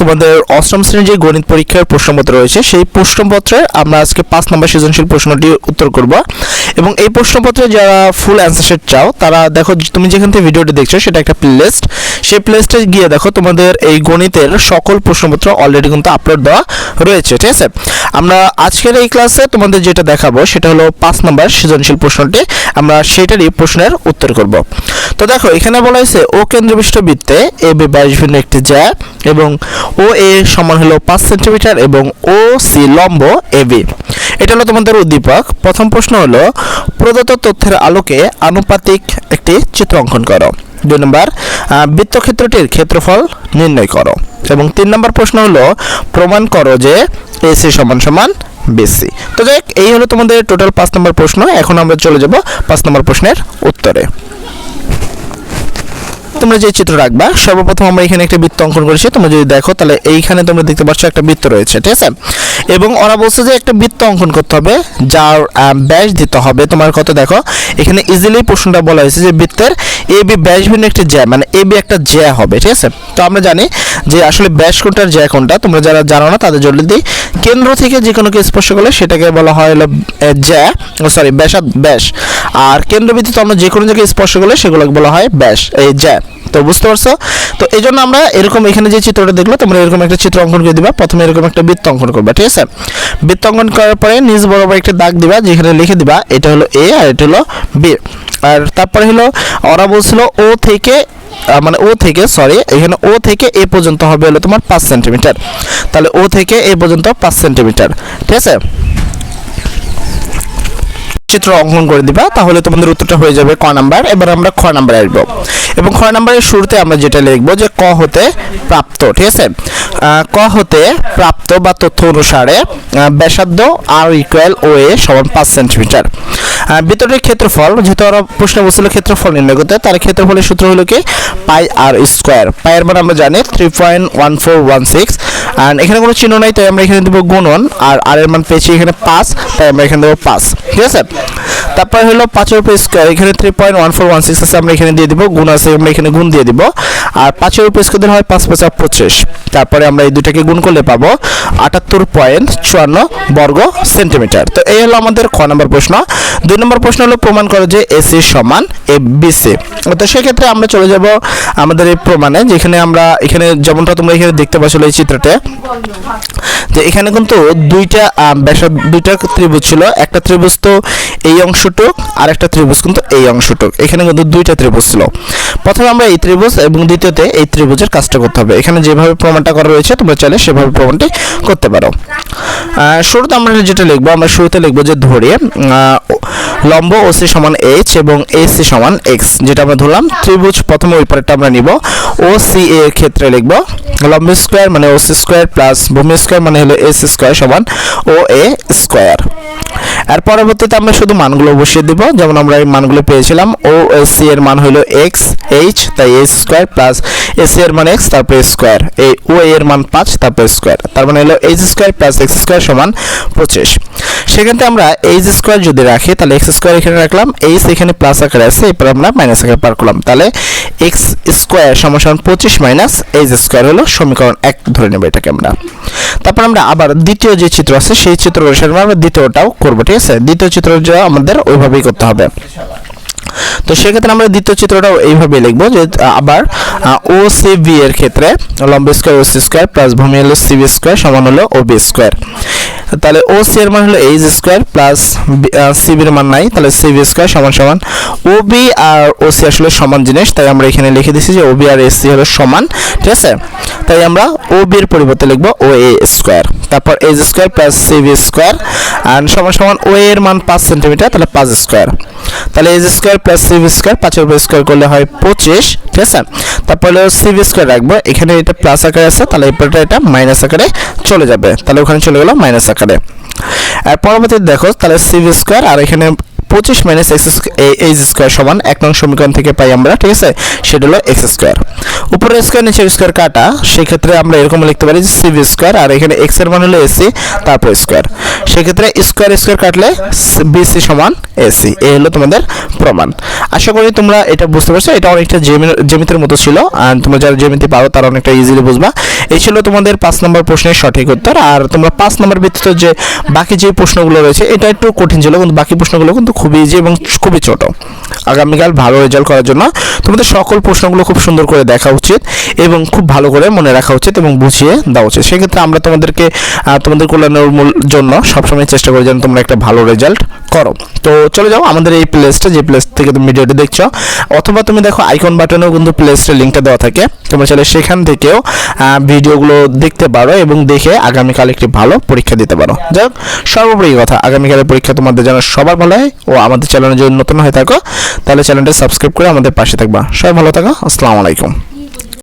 তোমাদের অষ্টম শ্রেণির যে গণিত পরীক্ষার প্রশ্নপত্র রয়েছে, সেই প্রশ্নপত্রে আমরা আজকে পাঁচ নম্বর সৃজনশীল প্রশ্নটি উত্তর করব। এবং এই প্রশ্নপত্রে যারা ফুল অ্যান্সার শিট চাও, তারা দেখো তুমি যেখান থেকে ভিডিওটি দেখছ, সেটা একটা প্লেলিস্ট সেই প্লেলিস্টে গিয়ে দেখো তোমাদের এই গণিতের সকল প্রশ্নপত্র অলরেডি কিন্তু আপলোড দেওয়া রয়েছে, ঠিক আছে? আমরা আজকের এই ক্লাসে তোমাদের যেটা দেখাবো, সেটা হলো পাঁচ নম্বর সৃজনশীল প্রশ্নটি। আমরা সেটারই প্রশ্নের উত্তর করব। তো দেখো, এখানে বলা হয়েছে, ও কেন্দ্রবিষ্ট বৃত্তে এ বি বাইশ ভিন্ন একটি জ্যা এবং ও এ সমান হলো পাঁচ সেন্টিমিটার এবং ও সি লম্ব এ বি এটা হলো তোমাদের উদ্দীপক। প্রথম প্রশ্ন হলো, প্রদত্ত তথ্যের আলোকে আনুপাতিক একটি চিত্র অঙ্কন করো। দুই নম্বর বৃত্তক্ষেত্রটির ক্ষেত্রফল নির্ণয় করো। এবং তিন নম্বর প্রশ্ন হলো, প্রমাণ করো যে এসি সমান সমান বিসি তো দেখ এই হলো তোমাদের টোটাল পাঁচ নম্বর প্রশ্ন। এখন আমরা চলে যাব পাঁচ নম্বর প্রশ্নের উত্তরে। তোমরা যে চিত্র রাখবা, সর্বপ্রথম আমরা এখানে একটা বৃত্ত অঙ্কন করেছি। তোমরা যদি দেখো, তাহলে এইখানে তোমরা দেখতে পাচ্ছ একটা বৃত্ত রয়েছে, ঠিক আছে? এবং ওরা বলছে যে একটা বৃত্ত অঙ্কন করতে হবে, যার ব্যাস দিতে হবে। তোমার কত দেখো, এখানে ইজিলি প্রশ্নটা বলা হয়েছে যে বৃত্তের এ বি ব্যাস ভিন্ন একটা জ্যা মানে এ বি একটা জ্যা হবে, ঠিক আছে? তো আমরা জানি যে আসলে ব্যাস কোনটার জ্যা কোনটা তোমরা যারা জানো না, তাদের দিই কেন্দ্র থেকে যে কোনো স্পর্শ করলে সেটাকে বলা হয় হলো জ্যা সরি ব্যাসাদ ব্যাস আর কেন্দ্রবিন্দুতে আমরা যে কোনো জায়গায় স্পর্শ করলে সেগুলোকে বলা হয় ব্যাস এই জ্যা। তো বুঝতে পারছ? তো এই জন্য আমরা এরকম এখানে যে চিত্রটা দেখল, তোমরা এরকম একটা চিত্র অঙ্কন করে দিবা। প্রথমে এরকম একটা বৃত্ত অঙ্কন করবা, ঠিক আছে? বৃত্ত অঙ্কন করার পরে নিজ বরাবর একটা দাগ দিবা, যেখানে লিখে দিবা, এটা হলো এ আর এটা হলো বি। আর তারপরে হলো, ওরা বলছিল ও থেকে মানে ও থেকে সরি এখানে ও থেকে এ পর্যন্ত হবে হলো তোমার পাঁচ সেন্টিমিটার তাহলে ও থেকে এ পর্যন্ত পাঁচ সেন্টিমিটার ঠিক আছে? চিত্র অঙ্কন করে দিবা, তাহলে তোমাদের উত্তরটা হয়ে যাবে ক নাম্বার, এবার আমরা খ নাম্বারে আসব। এবং খ নাম্বারের শুরুতে আমরা যেটা লিখব যে ক হতে প্রাপ্ত, ঠিক আছে? ক হতে প্রাপ্ত বা তথ্য অনুসারে ব্যাসার্ধ আর ইকুয়াল ও এ সমান পাঁচ সেন্টিমিটার ভিতরের ক্ষেত্রফল, যেহেতু আমরা প্রশ্ন বলছিল ক্ষেত্রফল নির্ণয় করতে, তার ক্ষেত্রফলের সূত্র হলো কি? পাই আর স্কোয়ার পাইয়ের মান আমরা জানি three point one four one six আর এখানে কোনো চিহ্ন নাই, তাই আমরা এখানে দেবো গুণন, আর আর এর মান পেয়েছি এখানে পাঁচ, তাই আমরা এখানে দেবো পাঁচ। ঠিক আছে? তারপরে হলো পাঁচের উপরে স্কোয়ার এখানে three point one four one six আছে, আমরা এখানে দিয়ে দিব, গুণ আছে, আমরা এখানে গুণ দিয়ে দিব। আর পাঁচের উপরে স্কোয়ার হয় পাঁচ পাঁচা পঁচিশ। তারপরে আমরা এই দুটাকে গুণ করলে পাবো আটাত্তর পয়েন্ট চুয়ান্ন বর্গ সেন্টিমিটার। তো এই হলো আমাদের খ নম্বর প্রশ্ন। দুই নম্বর প্রশ্ন হলো প্রমাণ করো যে এসি সমান এ বিসি তো সেক্ষেত্রে আমরা চলে যাব আমাদের এই প্রমাণে, যেখানে আমরা এখানে যেমনটা তোমরা এখানে দেখতে পাচ্ছ এই চিত্রতে, যে এখানে কিন্তু দুইটা দুইটা ত্রিভুজ ছিল। একটা ত্রিভুজ তো এই অংশটুক, আর একটা ত্রিভুজ কিন্তু এই অংশটুক। এখানে কিন্তু দুইটা ত্রিভুজ ছিল। প্রথমে আমরা এই ত্রিভুজ এবং দ্বিতীয়তে এই ত্রিভুজের কাজটা করতে হবে। এখানে যেভাবে প্রমাণটা করা রয়েছে, তোমরা চাইলে সেভাবে প্রমাণটি করতে পারো। শুরুতে আমরা যেটা লিখব, আমরা শুরুতে লিখব যে ধরে লম্ব ও সি সমান এইচ এবং এ সি সমান এক্স যেটা আমরা ধরলাম ত্রিভুজ, প্রথমে ওই পারেরটা আমরা নিব। ও সি এ এর ক্ষেত্রে লিখব, লম্ব স্কোয়ার মানে ও সি স্কোয়ার প্লাস ভূমি স্কোয়ার মানে হলো এস স্কোয়ার সমান ও এ স্কোয়ার আর পরবর্তীতে আমরা শুধু মানগুলো বসিয়ে দিব। যেমন আমরা এই মানগুলো পেয়েছিলাম। ও সি এর মান হলো এক্স এইচ তাই এ স্কোয়ার প্লাস এস এর মান এক্স তারপর স্কোয়ার এই ও এর মান পাঁচ, তারপর স্কোয়ার তার মানে হলো H square plus X square সমান পঁচিশ। সেখান আমরা এইচ স্কোয়ার যদি রাখি, তাহলে এক্স স্কোয়ার এখানে রাখলাম। এইচ এখানে প্লাস আকারে আছে, এরপর আমরা মাইনাস আকারে পার করলাম। তাহলে এক্স স্কোয়ার সমান সমান পঁচিশ মাইনাস এইচ স্কোয়ার হলো সমীকরণ এক ধরে নেব এটাকে আমরা। তারপর আমরা আবার দ্বিতীয় যে চিত্র আছে, সেই চিত্র অনুসারে আমরা দ্বিতীয়টাও করব, ঠিক আছে? দ্বিতীয় চিত্রটা আমাদের ওইভাবেই করতে হবে। তো সেক্ষেত্রে আমরা দ্বিতীয় চিত্রটাও এইভাবে লিখব যে আবার ও সি বি এর ক্ষেত্রে লম্ব square O C square plus ভূমি হলো সি বি স্কোয়ার সমান হলো ও বি স্কোয়ার। তাহলে ও সি এর মান হলো এইচ স্কোয়ার প্লাস সি বির মান নাই, তাহলে সি বি স্কোয়ার সমান সমান ও বি আর ও সি আসলে সমান জিনিস, তাই আমরা এখানে লিখে দিছি যে O B R A C হলো সমান, ঠিক আছে? তাই আমরা ও বির পরিবর্তে লিখব ও এ স্কোয়ার তারপর H square plus C B square আর সমান সমান ও এর মান পাঁচ সেন্টিমিটার তাহলে পাঁচ স্কোয়ার তাহলে H square plus C B square পাঁচের উপর স্কোয়ার করলে হয় পঁচিশ, ঠিক আছে? তারপর সি বি স্কোয়ার রাখব। এখানে এটা প্লাস আকারে আছে, তাহলে এরপরটা এটা মাইনাস আকারে চলে যাবে। তাহলে ওখানে চলে গেলো মাইনাস আকারে। আর পরবর্তীতে দেখো, তাহলে সি বি স্কোয়ার আর এখানে পঁচিশ মাইনাস এক্স এইচ স্কোয়ার সমান এক নং সমীকরণ থেকে পাই আমরা, ঠিক আছে? সেটা হলো এক্স স্কোয়ার উপরের স্কোয়ার নিচের স্কোয়ার কাটা, সেক্ষেত্রে আমরা এরকম লিখতে পারি যে সিভি স্কোয়ার আর এখানে এক্সের মান হলো এসি তারপর স্কোয়ার সেক্ষেত্রে স্কোয়ার স্কোয়ার কাটলে বিসি সমান এসি এই হলো তোমাদের প্রমাণ। আশা করি তোমরা এটা বুঝতে পারছ, এটা অনেকটা জেমি- জ্যামিতির মতো ছিল আর তোমরা যারা জ্যামিতি পারো, তারা অনেকটা ইজিলি বুঝবা। এই ছিল তোমাদের পাঁচ নম্বর প্রশ্নের সঠিক উত্তর, আর তোমরা পাঁচ নম্বর ভিত্তিতে যে বাকি যে প্রশ্নগুলো রয়েছে, এটা একটু কঠিন ছিল, কিন্তু বাকি প্রশ্নগুলো কিন্তু খুবই ইজি এবং খুবই ছোট। আগামীকাল ভালো রেজাল্ট করার জন্য তোমাদের সকল প্রশ্নগুলো খুব সুন্দর করে দেখা উচিত এবং খুব ভালো করে মনে রাখা উচিত এবং বুঝিয়ে দেওয়া উচিত। সেক্ষেত্রে আমরা তোমাদেরকে তোমাদের কল্যাণের মূল- জন্য সবসময় চেষ্টা করি যেন তোমরা একটা ভালো রেজাল্ট করো। তো চলে যাও আমাদের এই প্লেসটা যে প্লেস থেকে তুমি ভিডিওটি দেখছ। অথবা তুমি দেখো আইকন বাটনেও কিন্তু প্লেসটার লিঙ্কটা দেওয়া থাকে। তোমরা চাইলে সেখান থেকেও ভিডিওগুলো দেখতে পারো এবং দেখে আগামীকাল একটি ভালো পরীক্ষা দিতে পারো। যাই হোক সর্বোপরি কথা, আগামীকালের পরীক্ষা তোমাদের যেন সবার ভালো হয় ও আমাদের চ্যানেলে যদি নতুন হয়ে থাকো, তাহলে চ্যানেলটা সাবস্ক্রাইব করে আমাদের পাশে থাকবা। সবাই ভালো থাকো, আসসালামু আলাইকুম।